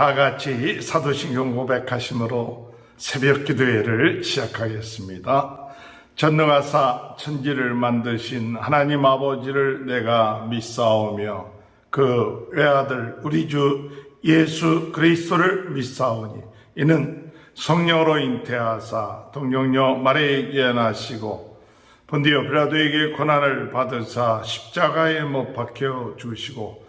다 같이 사도신경 고백하심으로 새벽 기도회를 시작하겠습니다. 전능하사 천지를 만드신 하나님 아버지를 내가 믿사오며 그 외아들 우리 주 예수 그리스도를 믿사오니 이는 성령으로 잉태하사 동령녀 마리에게 나시고 본디오 빌라도에게 고난을 받으사 십자가에 못 박혀 죽으시고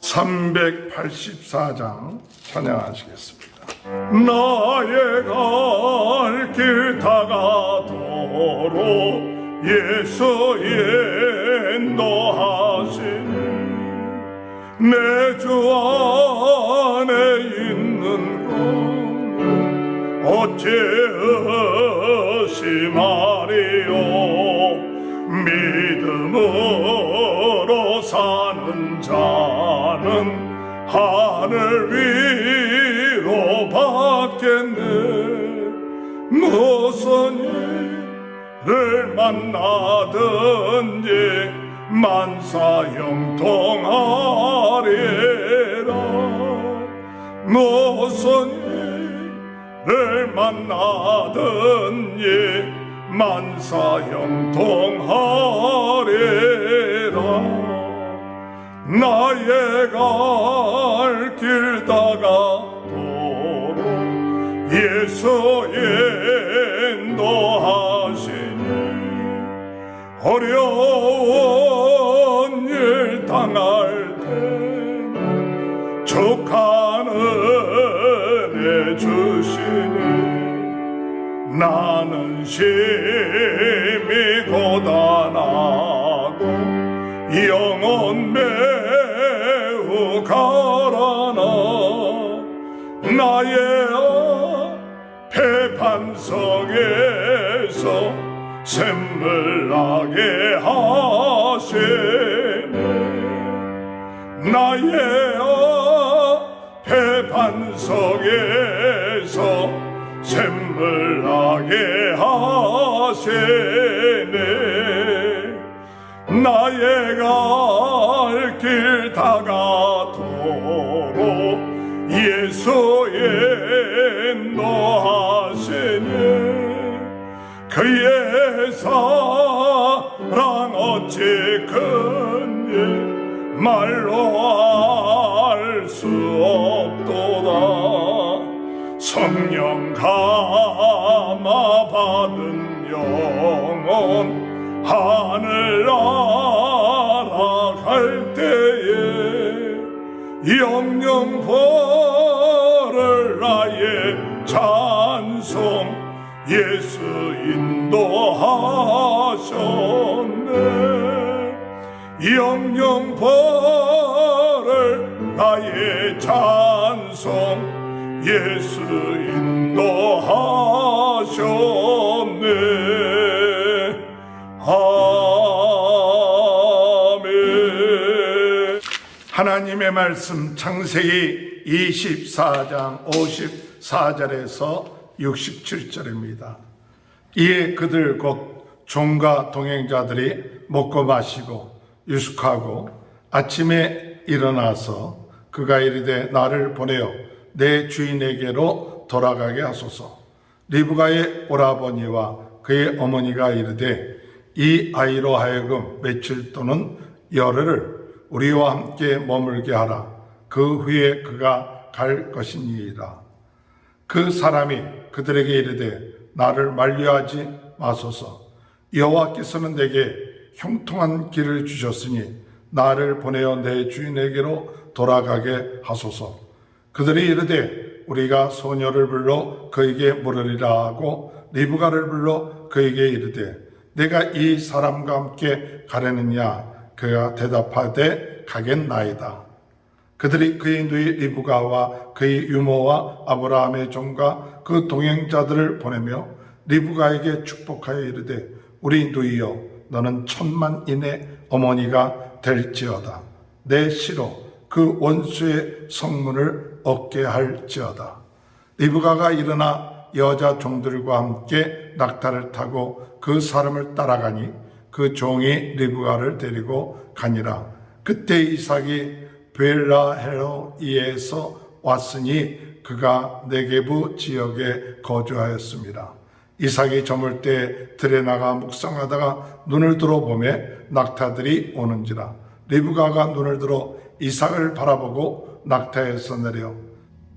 384장 찬양하시겠습니다. 나의 갈 길 다가도록 예수 인도하시니 내주 안에 있는 것 어찌 의심하리요 믿음으 하늘 위로 받겠네. 무슨 일을 만나든지 만사형통하리라. 무슨 일을 만나든지 만사형통하리라 나의 갈 길 다가도록 예수 인도하시니 어려운 일 당할 때는 족한 은혜 주시니 나는 심히 고단하고 영혼 매우 가라나. 나의 배반석에서 샘물 나게 하시네. 나의 배반석에서 샘물 나게 하시네 나의 갈 길 다가도록 예수 인도하시니 그의 사랑 어찌 큰지 말로 알 수 없도다. 성령 감화 받은 영혼 하늘 날아 영영 벌을 나의 찬송 예수 인도하셨네. 영영 벌을 나의 찬송 예수 인도하셨네 하나님의 말씀 창세기 24장 54절에서 67절입니다. 이에 그들 곧 종과 동행자들이 먹고 마시고 유숙하고 아침에 일어나서 그가 이르되 나를 보내어 내 주인에게로 돌아가게 하소서. 리브가의 오라버니와 그의 어머니가 이르되 이 아이로 하여금 며칠 또는 열흘을 우리와 함께 머물게 하라. 그 후에 그가 갈 것이니이다. 그 사람이 그들에게 이르되 나를 만류하지 마소서. 여호와께서는 내게 형통한 길을 주셨으니 나를 보내어 내 주인에게로 돌아가게 하소서. 그들이 이르되 우리가 소녀를 불러 그에게 물으리라 하고 리브가를 불러 그에게 이르되 내가 이 사람과 함께 가려느냐 그가 대답하되 가겠나이다. 그들이 그의 누이 리브가와 그의 유모와 아브라함의 종과 그 동행자들을 보내며 리브가에게 축복하여 이르되 우리 누이여 너는 천만인의 어머니가 될지어다 내 시로 그 원수의 성문을 얻게 할지어다 리브가가 일어나 여자 종들과 함께 낙타를 타고 그 사람을 따라가니 그 종이 리브가를 데리고 가니라. 그때 이삭이 벨라헤로이에서 왔으니 그가 네게부 지역에 거주하였습니다. 이삭이 저물 때 들에 나가 묵상하다가 눈을 들어 보매 낙타들이 오는지라. 리브가가 눈을 들어 이삭을 바라보고 낙타에서 내려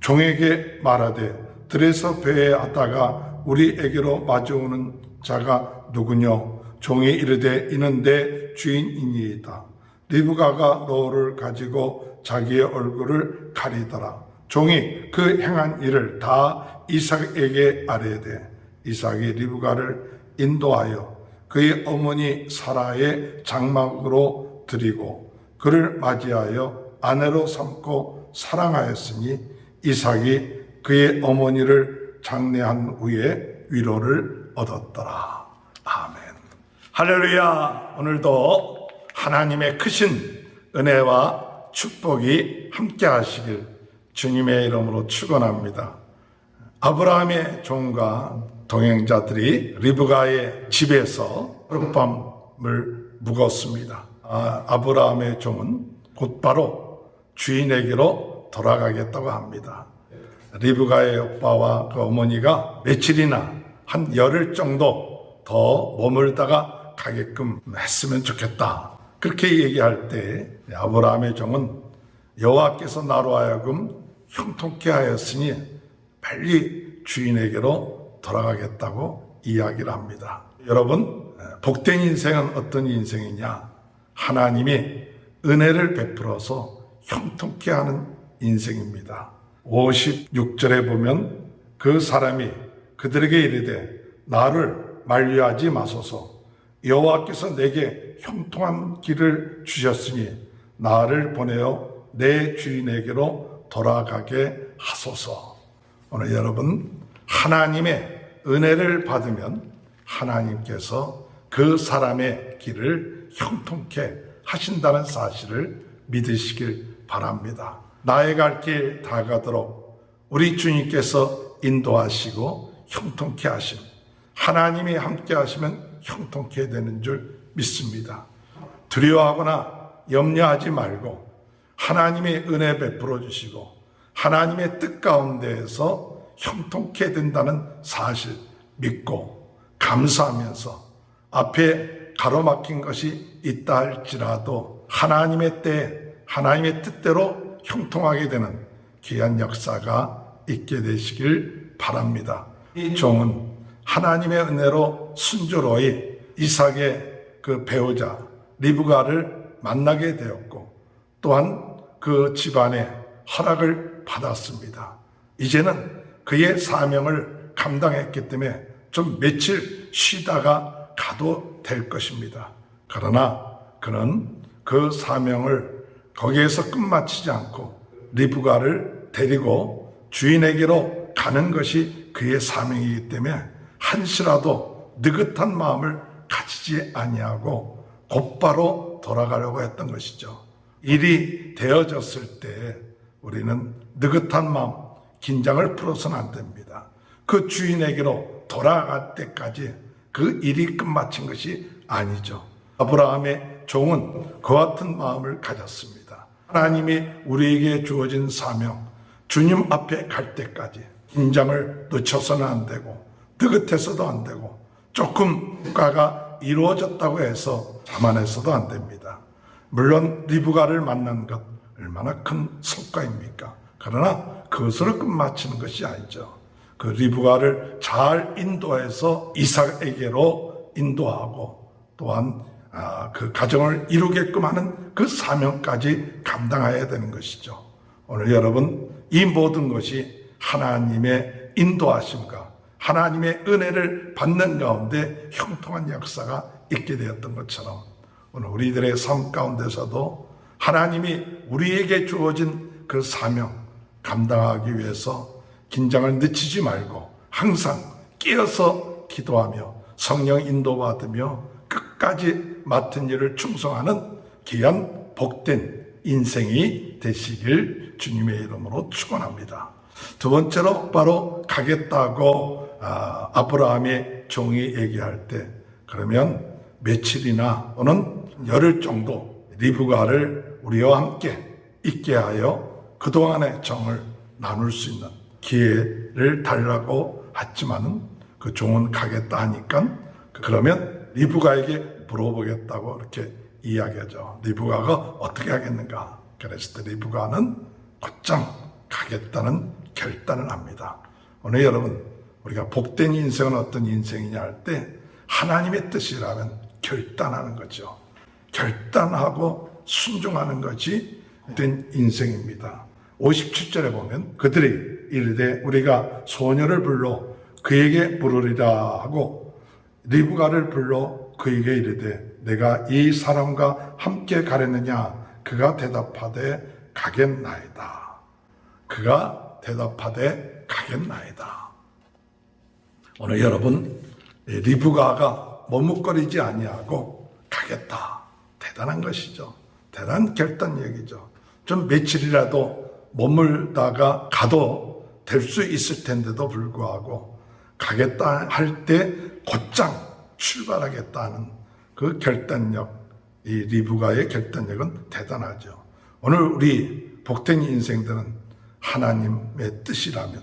종에게 말하되 들에서 배에 왔다가 우리에게로 마주오는 자가 누구뇨? 종이 이르되 이는 내 주인이니이다. 리브가가 노를 가지고 자기의 얼굴을 가리더라. 종이 그 행한 일을 다 이삭에게 아뢰되 이삭이 리브가를 인도하여 그의 어머니 사라의 장막으로 드리고 그를 맞이하여 아내로 삼고 사랑하였으니 이삭이 그의 어머니를 장례한 후에 위로를 얻었더라. 할렐루야. 오늘도 하나님의 크신 은혜와 축복이 함께 하시길 주님의 이름으로 축원합니다. 아브라함의 종과 동행자들이 리브가의 집에서 하룻밤을 묵었습니다. 아, 아브라함의 종은 곧바로 주인에게로 돌아가겠다고 합니다. 리브가의 오빠와 그 어머니가 며칠이나 한 열흘 정도 더 머물다가 가게끔 했으면 좋겠다. 그렇게 얘기할 때 아브라함의 종은 여호와께서 나로 하여금 형통케 하였으니 빨리 주인에게로 돌아가겠다고 이야기를 합니다. 여러분, 복된 인생은 어떤 인생이냐? 하나님이 은혜를 베풀어서 형통케 하는 인생입니다. 56절에 보면 그 사람이 그들에게 이르되 나를 만류하지 마소서 여호와께서 내게 형통한 길을 주셨으니 나를 보내어 내 주인에게로 돌아가게 하소서. 오늘 여러분 하나님의 은혜를 받으면 하나님께서 그 사람의 길을 형통케 하신다는 사실을 믿으시길 바랍니다. 나의 갈 길 다 가도록 우리 주님께서 인도하시고 형통케 하심. 하나님이 함께 하시면 형통케 되는 줄 믿습니다. 두려워하거나 염려하지 말고 하나님의 은혜 베풀어 주시고 하나님의 뜻 가운데에서 형통케 된다는 사실 믿고 감사하면서 앞에 가로막힌 것이 있다 할지라도 하나님의 때 하나님의 뜻대로 형통하게 되는 귀한 역사가 있게 되시길 바랍니다. 이 종은 하나님의 은혜로 순조로이 이삭의 그 배우자 리브가를 만나게 되었고 또한 그 집안의 허락을 받았습니다. 이제는 그의 사명을 감당했기 때문에 좀 며칠 쉬다가 가도 될 것입니다. 그러나 그는 그 사명을 거기에서 끝마치지 않고 리브가를 데리고 주인에게로 가는 것이 그의 사명이기 때문에 한시라도 느긋한 마음을 가지지 아니하고 곧바로 돌아가려고 했던 것이죠. 일이 되어졌을 때 우리는 느긋한 마음, 긴장을 풀어서는 안 됩니다. 그 주인에게로 돌아갈 때까지 그 일이 끝마친 것이 아니죠. 아브라함의 종은 그 같은 마음을 가졌습니다. 하나님이 우리에게 주어진 사명, 주님 앞에 갈 때까지 긴장을 늦춰서는 안 되고, 느긋해서도 안 되고, 조금 국가가 이루어졌다고 해서 자만해서도 안 됩니다. 물론 리브가를 만난 것 얼마나 큰 성과입니까? 그러나 그것으로 끝마치는 것이 아니죠. 그 리브가를 잘 인도해서 이삭에게로 인도하고 또한 아, 그 가정을 이루게끔 하는 그 사명까지 감당해야 되는 것이죠. 오늘 여러분 이 모든 것이 하나님의 인도하심과 하나님의 은혜를 받는 가운데 형통한 역사가 있게 되었던 것처럼 오늘 우리들의 삶 가운데서도 하나님이 우리에게 주어진 그 사명 감당하기 위해서 긴장을 늦추지 말고 항상 깨어서 기도하며 성령 인도받으며 끝까지 맡은 일을 충성하는 귀한 복된 인생이 되시길 주님의 이름으로 축원합니다. 두 번째로 바로 가겠다고 아, 아브라함의 종이 얘기할 때 그러면 며칠이나 또는 열흘 정도 리브가를 우리와 함께 있게 하여 그동안의 정을 나눌 수 있는 기회를 달라고 했지만은 그 종은 가겠다 하니까 그러면 리브가에게 물어보겠다고 이렇게 이야기하죠. 리브가가 어떻게 하겠는가? 그랬을 때 리브가는 곧장 가겠다는 결단을 합니다. 오늘 여러분 우리가 복된 인생은 어떤 인생이냐 할 때 하나님의 뜻이라면 결단하는 거죠. 결단하고 순종하는 것이 된 인생입니다. 57절에 보면 그들이 이르되 우리가 소녀를 불러 그에게 부르리라 하고 리브가를 불러 그에게 이르되 내가 이 사람과 함께 가려느냐 그가 대답하되 가겠나이다. 그가 대답하되 가겠나이다. 오늘 여러분 리브가가 머뭇거리지 아니하고 가겠다. 대단한 것이죠. 대단한 결단력이죠. 좀 며칠이라도 머물다가 가도 될 수 있을 텐데도 불구하고 가겠다 할 때 곧장 출발하겠다는 그 결단력, 이 리브가의 결단력은 대단하죠. 오늘 우리 복된 인생들은 하나님의 뜻이라면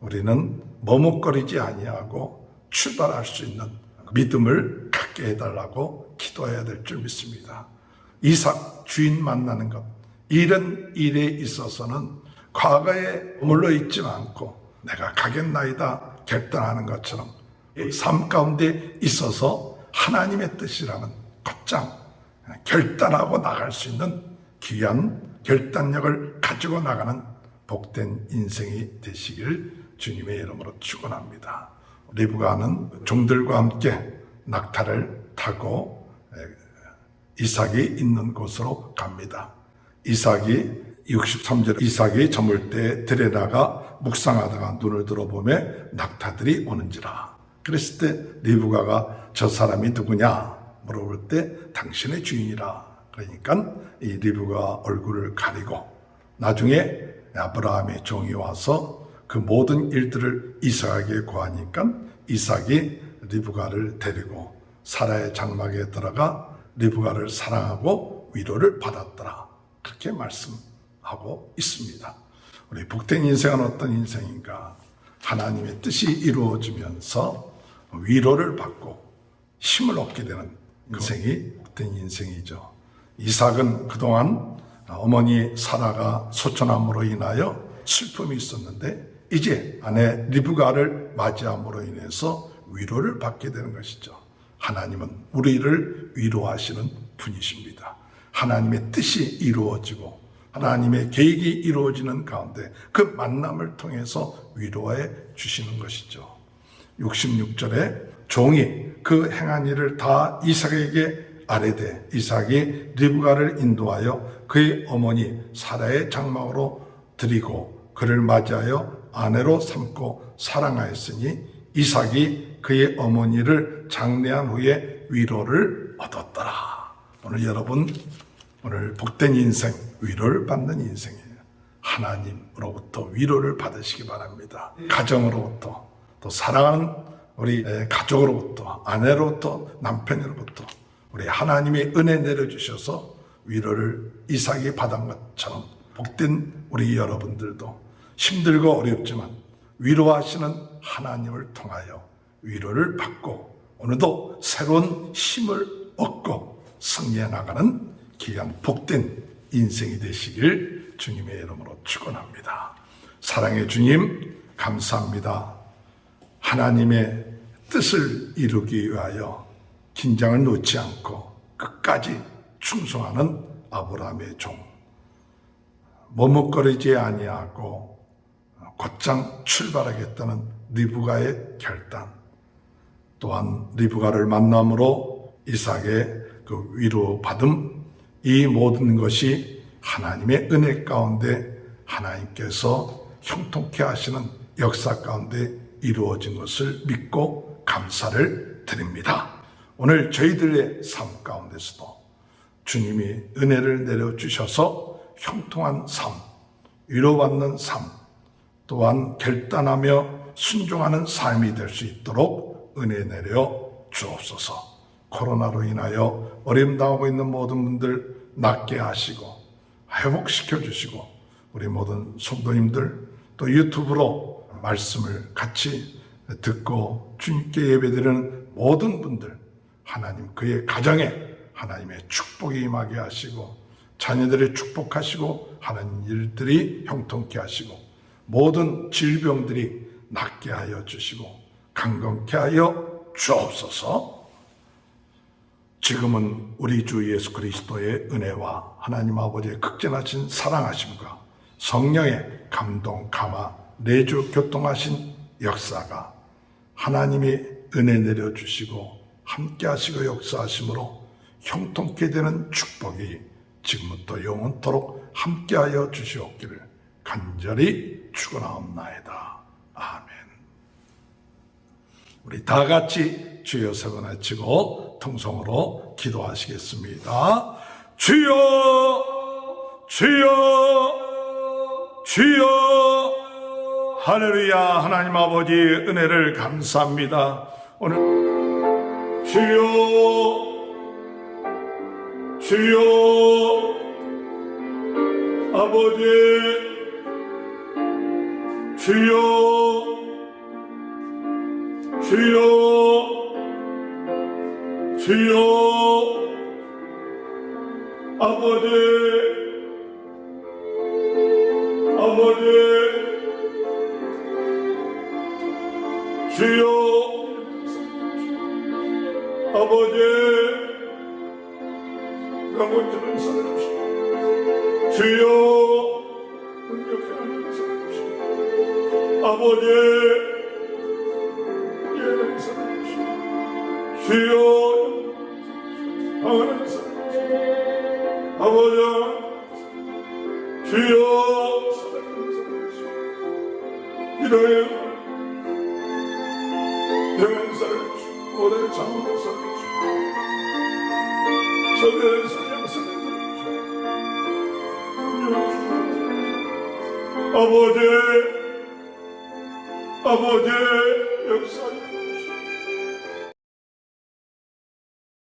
우리는 머뭇거리지 아니하고 출발할 수 있는 믿음을 갖게 해달라고 기도해야 될 줄 믿습니다. 이삭 주인 만나는 것 이런 일에 있어서는 과거에 머물러 있지 않고 내가 가겠나이다 결단하는 것처럼 삶 가운데 있어서 하나님의 뜻이라면 곧장 결단하고 나갈 수 있는 귀한 결단력을 가지고 나가는 복된 인생이 되시길 주님의 이름으로 축원합니다. 리브가는 종들과 함께 낙타를 타고 이삭이 있는 곳으로 갑니다. 이삭이 63절 이삭이 저물 때 들에다가 묵상하다가 눈을 들어보매 낙타들이 오는지라. 그랬을 때 리브가가 저 사람이 누구냐 물어볼 때 당신의 주인이라. 그러니까 이 리브가 얼굴을 가리고 나중에 아브라함의 종이 와서 그 모든 일들을 이삭에게 구하니까 이삭이 리브가를 데리고 사라의 장막에 들어가 리브가를 사랑하고 위로를 받았더라. 그렇게 말씀하고 있습니다. 우리 복된 인생은 어떤 인생인가? 하나님의 뜻이 이루어지면서 위로를 받고 힘을 얻게 되는 인생이 어떤 인생이죠. 이삭은 그동안 어머니 사라가 소천함으로 인하여 슬픔이 있었는데 이제 아내 리브가를 맞이함으로 인해서 위로를 받게 되는 것이죠. 하나님은 우리를 위로하시는 분이십니다. 하나님의 뜻이 이루어지고 하나님의 계획이 이루어지는 가운데 그 만남을 통해서 위로해 주시는 것이죠. 66절에 종이 그 행한 일을 다 이삭에게 아뢰되 이삭이 리브가를 인도하여 그의 어머니 사라의 장막으로 드리고 그를 맞이하여 아내로 삼고 사랑하였으니 이삭이 그의 어머니를 장례한 후에 위로를 얻었더라. 오늘 여러분 오늘 복된 인생 위로를 받는 인생이에요. 하나님으로부터 위로를 받으시기 바랍니다. 가정으로부터 또 사랑하는 우리 가족으로부터 아내로부터 남편으로부터 우리 하나님의 은혜 내려주셔서 위로를 이삭이 받은 것처럼 복된 우리 여러분들도 힘들고 어렵지만 위로하시는 하나님을 통하여 위로를 받고 오늘도 새로운 힘을 얻고 승리해 나가는 귀한 복된 인생이 되시길 주님의 이름으로 축원합니다. 사랑의 주님 감사합니다. 하나님의 뜻을 이루기 위하여 긴장을 놓지 않고 끝까지 충성하는 아브라함의 종. 머뭇거리지 아니하고 곧장 출발하겠다는 리브가의 결단. 또한 리브가를 만남으로 이삭의 그 위로 받음 이 모든 것이 하나님의 은혜 가운데 하나님께서 형통케 하시는 역사 가운데 이루어진 것을 믿고 감사를 드립니다. 오늘 저희들의 삶 가운데서도 주님이 은혜를 내려주셔서 형통한 삶, 위로받는 삶, 또한 결단하며 순종하는 삶이 될 수 있도록 은혜 내려 주옵소서. 코로나로 인하여 어려움 당하고 있는 모든 분들 낫게 하시고 회복시켜 주시고 우리 모든 성도님들 또 유튜브로 말씀을 같이 듣고 주님께 예배드리는 모든 분들 하나님 그의 가정에 하나님의 축복이 임하게 하시고 자녀들의 축복하시고 하는 일들이 형통케 하시고 모든 질병들이 낫게 하여 주시고 강건케 하여 주옵소서. 지금은 우리 주 예수 그리스도의 은혜와 하나님 아버지의 극진하신 사랑하심과 성령의 감동, 감화, 내주 교통하신 역사가 하나님이 은혜 내려 주시고 함께 하시고 역사하심으로 형통케 되는 축복이 지금부터 영원토록 함께하여 주시옵기를 간절히 축원하옵나이다. 아멘. 우리 다 같이 주여 세번 외치고 통성으로 기도하시겠습니다. 주여, 주여, 주여, 할렐루야, 하나님 아버지 은혜를 감사합니다. 오늘 주여, 주여, 아버지, 주여, 주여, 주여, 아버지, 주